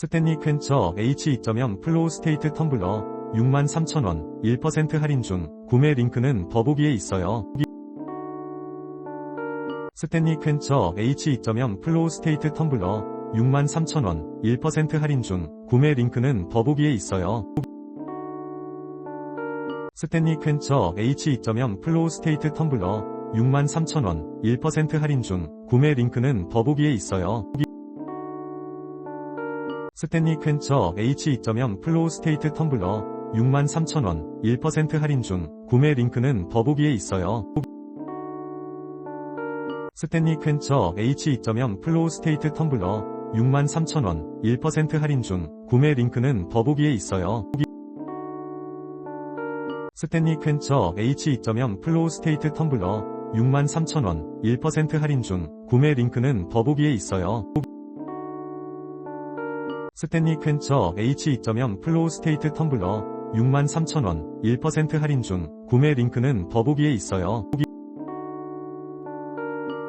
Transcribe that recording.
스탠리 퀸처 H2.0 플로우 스테이트 텀블러 63,000원 1% 할인 중 구매 링크는 더보기에 있어요. 스탠리 퀸처 H2.0 플로우 스테이트 텀블러 63,000원 1% 할인 중 구매 링크는 더보기에 있어요. 스탠리 퀸처 H2.0 플로우 스테이트 텀블러 63,000원 1% 할인 중 구매 링크는 더보기에 있어요. 스탠리 퀸처 H2.0 플로우 스테이트 텀블러 63,000원 1% 할인 중 구매 링크는 더보기에 있어요. 스탠리 퀸처 H2.0 플로우 스테이트 텀블러 63,000원 1% 할인 중 구매 링크는 더보기에 있어요. 스탠리 퀸처 H2.0 플로우 스테이트 텀블러 63,000원 1% 할인 중 구매 링크는 더보기에 있어요. 스탠리 퀸처 H2.0 플로우 스테이트 텀블러 63,000원 1% 할인 중 구매 링크는 더보기에 있어요.